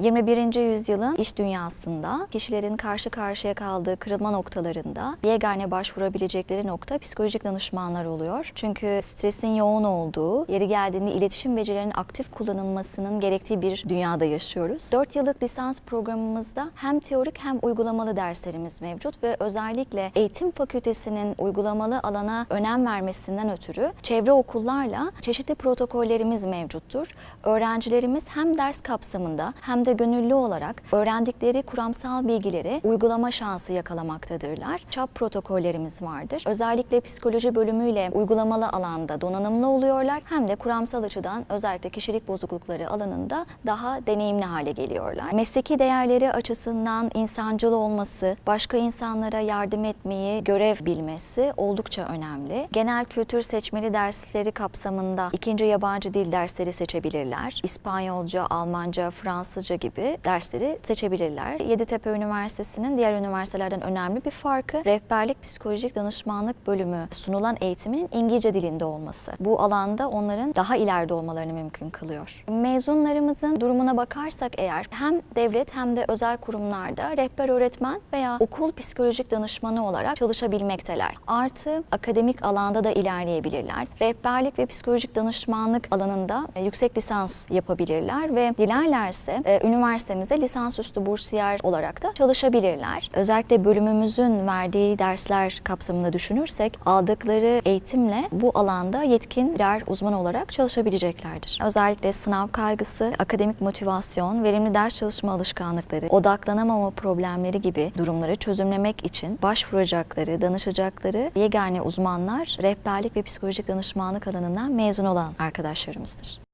21. yüzyılın iş dünyasında kişilerin karşı karşıya kaldığı kırılma noktalarında yegane başvurabilecekleri nokta psikolojik danışmanlar oluyor. Çünkü stresin yoğun olduğu, yeri geldiğinde iletişim becerilerinin aktif kullanılmasının gerektiği bir dünyada yaşıyoruz. 4 yıllık lisans programımızda hem teorik hem uygulamalı derslerimiz mevcut ve özellikle eğitim fakültesinin uygulamalı alana önem vermesinden ötürü çevre okullarla çeşitli protokollerimiz mevcuttur. Öğrencilerimiz hem ders kapsamında hem de gönüllü olarak öğrendikleri kuramsal bilgileri uygulama şansı yakalamaktadırlar. ÇAP protokollerimiz vardır. Özellikle psikoloji bölümüyle uygulamalı alanda donanımlı oluyorlar hem de kuramsal açıdan özellikle kişilik bozuklukları alanında daha deneyimli hale geliyorlar. Mesleki değerleri açısından insancıl olması, başka insanlara yardım etmeyi görev bilmesi oldukça önemli. Genel kültür seçmeli dersleri kapsamında ikinci yabancı dil dersleri seçebilirler. İspanyolca, Almanca, Fransızca gibi dersleri seçebilirler. Yeditepe Üniversitesi'nin diğer üniversitelerden önemli bir farkı rehberlik psikolojik danışmanlık bölümü sunulan eğitimin İngilizce dilinde olması. Bu alanda onların daha ileride olmalarını mümkün kılıyor. Mezunlarımızın durumuna bakarsak eğer hem devlet hem de özel kurumlarda rehber öğretmen veya okul psikolojik danışmanı olarak çalışabilmekteler. Artı akademik alanda da ilerleyebilirler. Rehberlik ve psikolojik danışmanlık alanında yüksek lisans yapabilirler ve dilerlerse e, üniversitemize lisansüstü bursiyer olarak da çalışabilirler. Özellikle bölümümüzün verdiği dersler kapsamında düşünürsek aldıkları eğitimle bu alanda yetkin birer uzman olarak çalışabileceklerdir. Özellikle sınav kaygısı, akademik motivasyon, verimli ders çalışma alışkanlıkları, odaklanamama problemleri gibi durumları çözümlemek için başvuracakları, danışacakları yegane uzmanlar rehberlik ve psikolojik danışmanlık alanından mezun olan arkadaşlarımızdır.